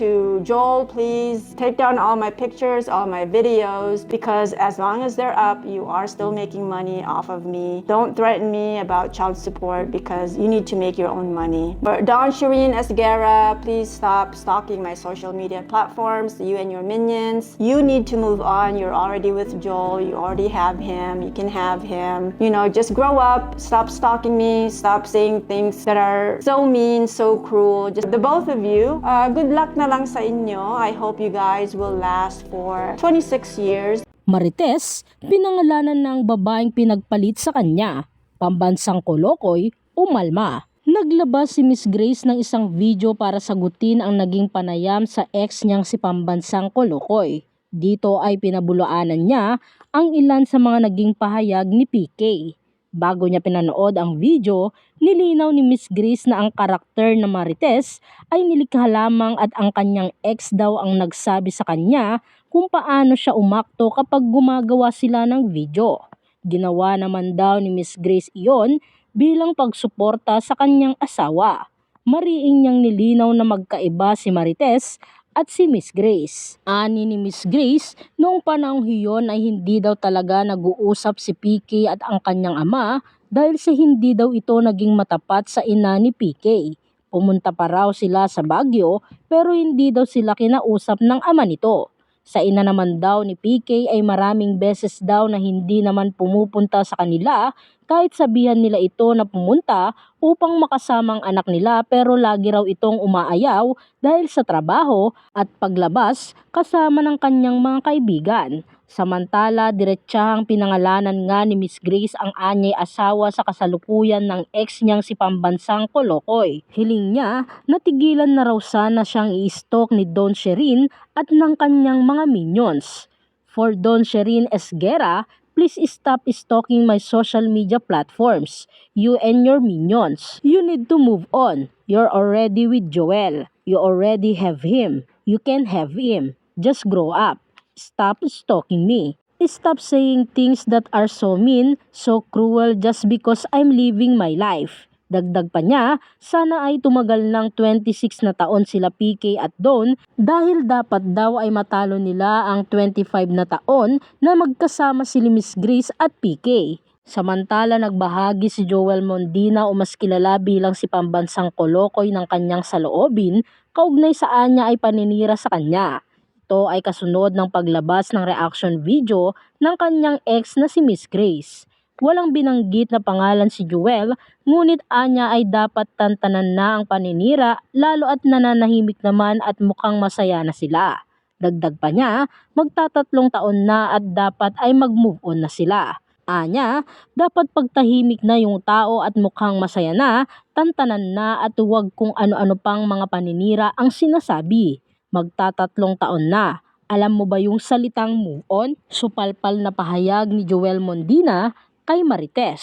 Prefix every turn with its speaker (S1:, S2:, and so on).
S1: to Joel, please take down all my pictures, all my videos, because as long as they're up, you are still making money off of me. Don't threaten me about child support because you need to make your own money. But Don Shireen Esguerra, please stop stalking my social media platforms, you and your minions. You need to move on. You're already with Joel. You already have him. You can have him. You know, just grow up. Stop stalking me. Stop saying things that are so mean, so cruel. Just the both of you. Uh, good luck na lang sa inyo. I hope you guys will last for 26 years.
S2: Marites, pinangalanan ng babaeng pinagpalit sa kanya, pambansang Kolokoy, umalma. Naglabas si Miss Grace ng isang video para sagutin ang naging panayam sa ex niyang si pambansang Kolokoy. Dito ay pinabulaanan niya ang ilan sa mga naging pahayag ni PK. Bago niya pinanood ang video, nilinaw ni Miss Grace na ang karakter na Marites ay nilikha lamang at ang kanyang ex daw ang nagsabi sa kanya kung paano siya umakto kapag gumagawa sila ng video. Ginawa naman daw ni Miss Grace iyon bilang pagsuporta sa kanyang asawa. Mariing niyang nilinaw na magkaiba si Marites at si Miss Grace. Ani ni Miss Grace, noong panahong iyon ay hindi daw talaga nag-uusap si PK at ang kanyang ama dahil sa hindi daw ito naging matapat sa ina ni PK. Pumunta pa raw sila sa Baguio pero hindi daw sila kinausap ng ama nito. Sa ina naman daw ni PK ay maraming beses daw na hindi naman pumupunta sa kanila kahit sabihan nila ito na pumunta upang makasamang anak nila pero lagi raw itong umaayaw dahil sa trabaho at paglabas kasama ng kanyang mga kaibigan. Samantala, diretsahang pinangalanan nga ni Miss Grace ang anyay asawa sa kasalukuyan ng ex niyang si pambansang Kolokoy. Hiling niya, natigilan na raw sana siyang i-stalk ni Don Sherin at ng kanyang mga minions. For Don Sherin Esguera, please stop stalking my social media platforms. You and your minions. You need to move on. You're already with Joel. You already have him. You can have him. Just grow up. Stop stalking me. Stop saying things that are so mean, so cruel just because I'm living my life. Dagdag pa niya, sana ay tumagal ng 26 na taon sila PK at Don dahil dapat daw ay matalo nila ang 25 na taon na magkasama si Miss Grace at PK. Samantala nagbahagi si Joel Mondina o mas kilala bilang si pambansang kolokoy ng kanyang saloobin kaugnay sa anya ay paninira sa kanya. Ito ay kasunod ng paglabas ng reaction video ng kanyang ex na si Miss Grace. Walang binanggit na pangalan si Joel, ngunit anya ay dapat tantanan na ang paninira lalo at nananahimik naman at mukhang masaya na sila. Dagdag pa niya, magtatatlong taon na at dapat ay mag-move on na sila. Anya, dapat pagtahimik na yung tao at mukhang masaya na, tantanan na at huwag kung ano-ano pang mga paninira ang sinasabi. Magtatatlong taon na. Alam mo ba yung salitang move on? Supalpal na pahayag ni Joel Mondina kay Marites.